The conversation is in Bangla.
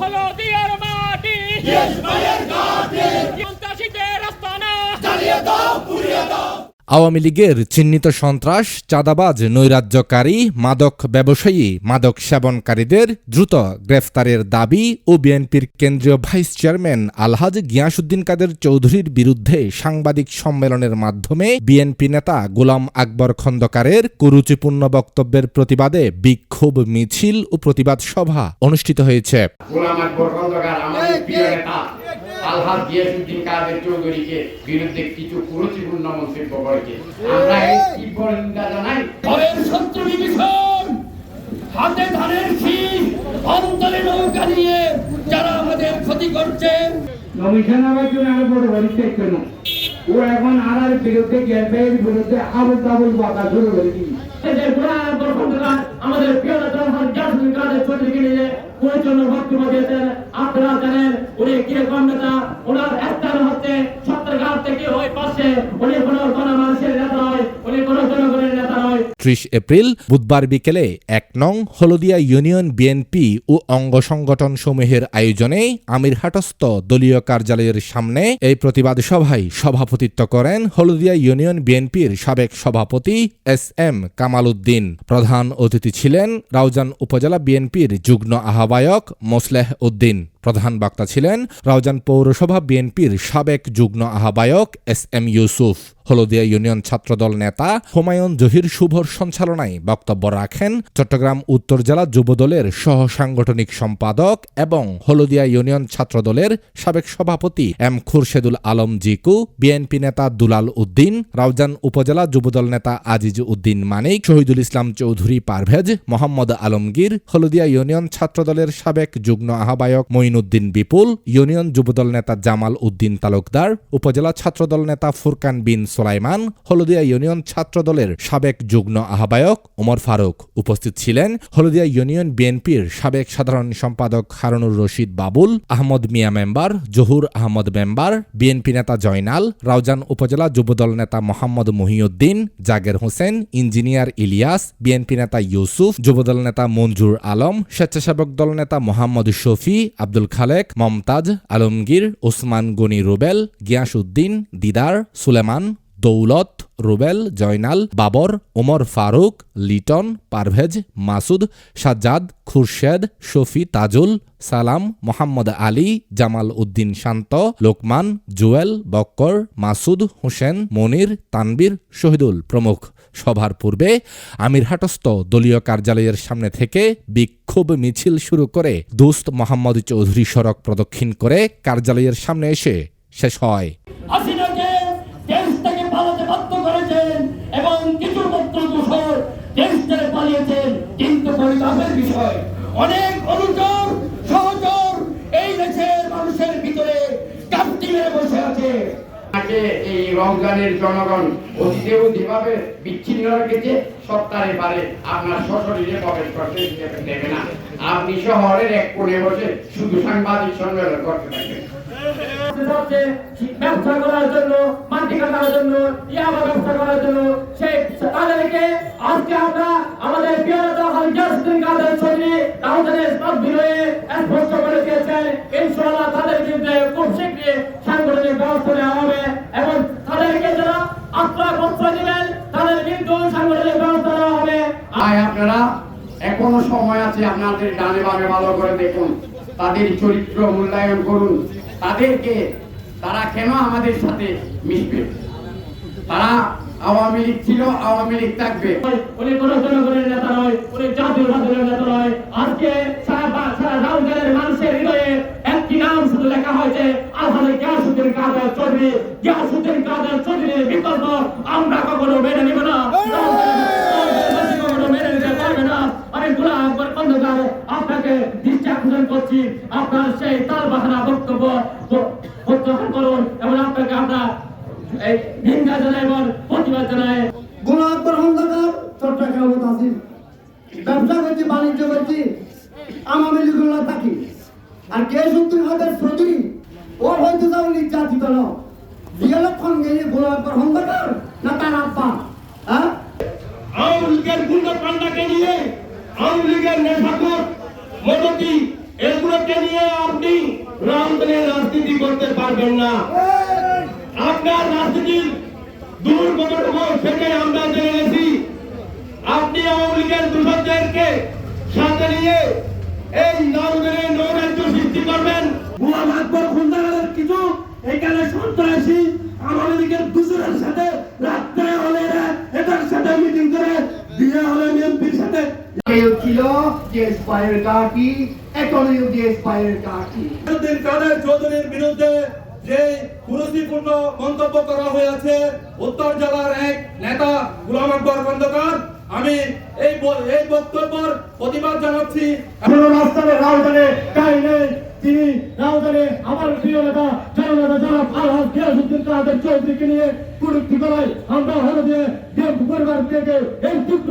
হলো দিয়ার মাটি। সন্ত্রাসীদের আস্তানা। আওয়ামী লীগের চিহ্নিত সন্ত্রাস চাঁদাবাজ নৈরাজ্যকারী মাদক ব্যবসায়ী মাদক সেবনকারীদের দ্রুত গ্রেফতারের দাবি ও বিএনপির কেন্দ্রীয় ভাইস চেয়ারম্যান আলহাজ গিয়াসুদ্দিন কাদের চৌধুরীর বিরুদ্ধে সাংবাদিক সম্মেলনের মাধ্যমে বিএনপি নেতা গোলাম আকবর খন্দকারের কুরুচিপূর্ণ বক্তব্যের প্রতিবাদে বিক্ষোভ মিছিল ও প্রতিবাদ সভা অনুষ্ঠিত হয়েছে। গোলাম আকবর খন্দকার আমাদের প্রিয় নেতা। আলহাজ গিয়াসুদ্দিন কাদের চৌধুরীকে বিরুদ্ধে কিছু কুরুচিপূর্ণ মন্তব্য করেছে। আমরা এই তীব্র নিন্দা জানাই শত্রু বিভীষণ হাতে ধানের শীষ অন্তরে নৌকা নিয়ে যারা আমাদের ক্ষতি করছে। কমিশন আবার জন্য আরও বড় কেন? ও এখন আর বিরুদ্ধে গ্যাসের বিরুদ্ধে আবুল তাবুল বাতা শুরু করে দিই আমাদের প্রিয় জাসমিন কাদের চৌধুরীকে নিয়ে পরিচালনা বক্তব্য দিয়েছেন আপনারা জানেন, উনি কীরকম নেতা ওনার একটা হচ্ছে ছত্রঘাট থেকে ওই পাশে উনি কোনো গণমানুষের নেতা নয় উনি কোনো জনগণের নেতা নয় ত্রিশ এপ্রিল বুধবার বিকেলে এক নং হলদিয়া ইউনিয়ন বিএনপি ও অঙ্গ সংগঠন সমূহের আয়োজনে আমিরহাটস্থ দলীয় কার্যালয়ের সামনে এই প্রতিবাদ সভায় সভাপতিত্ব করেন হলদিয়া ইউনিয়ন বিএনপির সাবেক সভাপতি এস এম কামাল উদ্দিন প্রধান অতিথি ছিলেন রাউজান উপজেলা বিএনপির যুগ্ম আহ্বায়ক মোসলেহ উদ্দিন। প্রধান বক্তা ছিলেন রাউজান পৌরসভা বিএনপির সাবেক যুগ্ম আহ্বায়ক S M Yusuf. Haldia union Chhatra Dal নেতা হুমায়ুন জহির শুভর সঞ্চালনায় বক্তব্য রাখেন চট্টগ্রাম উত্তর জেলা যুবদলের সহ সাংগঠনিক সম্পাদক এবং হলদিয়া ইউনিয়ন ছাত্রদলের সাবেক সভাপতি এম খুরশেদুল আলম জিকু, বিএনপি নেতা দুলাল উদ্দিন, রাউজান উপজেলা যুবদল নেতা আজিজ উদ্দিন মানিক, শহীদুল ইসলাম চৌধুরী পারভেজ, মোহাম্মদ আলমগীর, হলদিয়া ইউনিয়ন ছাত্রদলের সাবেক যুগ্ম আহ্বায়ক মঈনুদ্দিন বিপুল, ইউনিয়ন যুবদল নেতা জামাল উদ্দিন তালুকদার, উপজেলা ছাত্রদল নেতা ফুরকান বিন সোলাইমান, হলদিয়া ইউনিয়ন ছাত্রদলের সাবেক যুগ্ম আহ্বায়ক ওমর ফারুক উপস্থিত ছিলেন। হলদিয়া ইউনিয়ন বিএনপির সাবেক সাধারণ সম্পাদক Harunur Rashid Babul, Ahmad Mia member Zahur Ahmad member, BNP নেতা জয়নাল, রাউজান উপজেলা যুবদল নেতা মোহাম্মদ মহিউদ্দিন, জাগের হোসেন, ইঞ্জিনিয়ার ইলিয়াস, বিএনপি নেতা ইউসুফ, যুবদল নেতা মঞ্জুর আলম, স্বেচ্ছাসেবক দল নেতা মোহাম্মদ শফি, আব্দুল খালেক মমতাজ আলমগীর ওসমান গনি রুবেল গিয়াসউদ্দিন দিদার সুলেমান দৌলত, রুবেল, জয়নাল, বাবর, ওমর ফারুক, লিটন, পারভেজ, মাসুদ, সাজ্জাদ, খুরশেদ, শফি, তাজুল, সালাম, মোহাম্মদ আলী, জামাল উদ্দিন শান্ত, লোকমান, জুয়েল, বক্কর, মাসুদ, হোসেন, মনির, তানবীর, শহীদুল প্রমুখ। সভার পূর্বে আমিরহাটস্থ দলীয় কার্যালয়ের সামনে থেকে বিক্ষোভ মিছিল শুরু করে দোস্ত মোহাম্মদ চৌধুরী সড়ক প্রদক্ষিণ করে কার্যালয়ের সামনে এসে শেষ হয়। পরিতাপের বিষয়। অনেক অনুচর সহচর এই দেশের মানুষের ভিতরে কাপ্তি মেরে বসে আছে। তাকে এই রমজানের জনগণ অতীতেও যেভাবে বিচ্ছিন্ন রেখেছে সপ্তাহে পারে আপনার সশরীরে প্রবেশ করতে দেবে না। আপনি শহরের এক কোণে বসে শুধু সাংবাদিক সম্মেলন করতে থাকবেন ব্যবসা করার জন্য মাটি কাটার জন্য ইয়াবা ব্যবসা করার জন্য, সেই তাদেরকে আজকে আমরা আমাদের প্রিয় নেতা হালজাসুদ্দিন কাদের ছবি তাদের বিরয়ে স্পষ্ট করে দিয়েছেন। ইনশাআল্লাহ তাদের বিরুদ্ধে খুব শীঘ্রই সাংগঠনিক ব্যবস্থা নেওয়া হবে এবং তাদেরকে যারা আত্মা পত্র দিবেন, তাদের বিরুদ্ধে সাংগঠনিক ব্যবস্থা নেওয়া হবে। আয় আপনারা এখনও সময় আছে, আপনাদের ডানে বামে ভালো করে দেখুন। তাদের চরিত্র মূল্যায়ন করুন। তাদেরকে তারা কেন আমাদের সাথে মিশবে? তারা আওয়ামী লীগ ছিল আওয়ামী লীগ থাকবে। উনি কোন জনগণের নেতা নয় উনি জাতীয় জাতীয় নেতা নয়। আজকে রাউজানের মানুষের হৃদয়ে একটি নাম শুধু লেখা হয়েছে গিয়াসুদ্দিন কাদের চৌধুরী গিয়াসুদ্দিন কাদের চৌধুরীর বিকল্প আমরা কখনো মেনে নিব না। মেনে আপনাকে দৃষ্টি আকর্ষণ করছি। আপনার সেই তাল বাহানা বক্তব্য প- করুন এবং আপনাকে আমরা এই নিন্দা জানাই এবং প্রতিবাদ জানাই। গোলাম আকবর খন্দকার চট্টগ্রাম তাসিম ব্যবসা করছি বাণিজ্য করছি আওয়ামী লীগুলো থাকি। আর কে সত্যি হাতের প্রতি ও হয়তো যাও নির্যাতিত ন। বিয়েলক্ষণ গেলে গোলাম আকবর খন্দকার না তার আব্বা? হ্যাঁ? লীগের গুন্ডা পান্ডাকে নিয়ে আওয়ামী লীগের নেশাখোর মোদী এগুলোকে নিয়ে আপনি রামদলের রাজনীতি করতে পারবেন না। আপনার রাজনীতির দূর কতটুকু সেটাই আমরা জেনে গেছি আপনি আওয়ামী লীগের দূষকদেরকে সাথে নিয়ে এই রামদলের নৈরাজ্য সৃষ্টি করবেন। গোলাম আকবর খুলনাগারের কিছু এখানে সন্ত্রাসী আওয়ামী লীগের দুজনের সাথে রাত্রে হলে এটার সাথে মিটিং করে দিয়ে হলে বিএনপির সাথে। কেউ ছিল যে স্পায়ের কাকি এখনই স্পায়ের কাকি উদ্দিন কাদের চৌধুরীর বিরুদ্ধে যে কুরুচিপূর্ণ মন্তব্য করা হয়েছে উত্তর জেলার এক নেতা গুলাম আকবর খন্দকার আমি এই এই বক্তব্যের প্রতিবাদ জানাচ্ছি। কোনো রাস্তাতে রাউজানে কাই নেই তিনি রাউজানে আমার প্রিয় নেতা জননেতা জনাব আলহাজ গিয়াসুদ্দিন কাদের চৌধুরীকে নিয়ে কুরুক্তি করাই আমরা হলো দিয়ে পরিবার থেকে এই তীব্র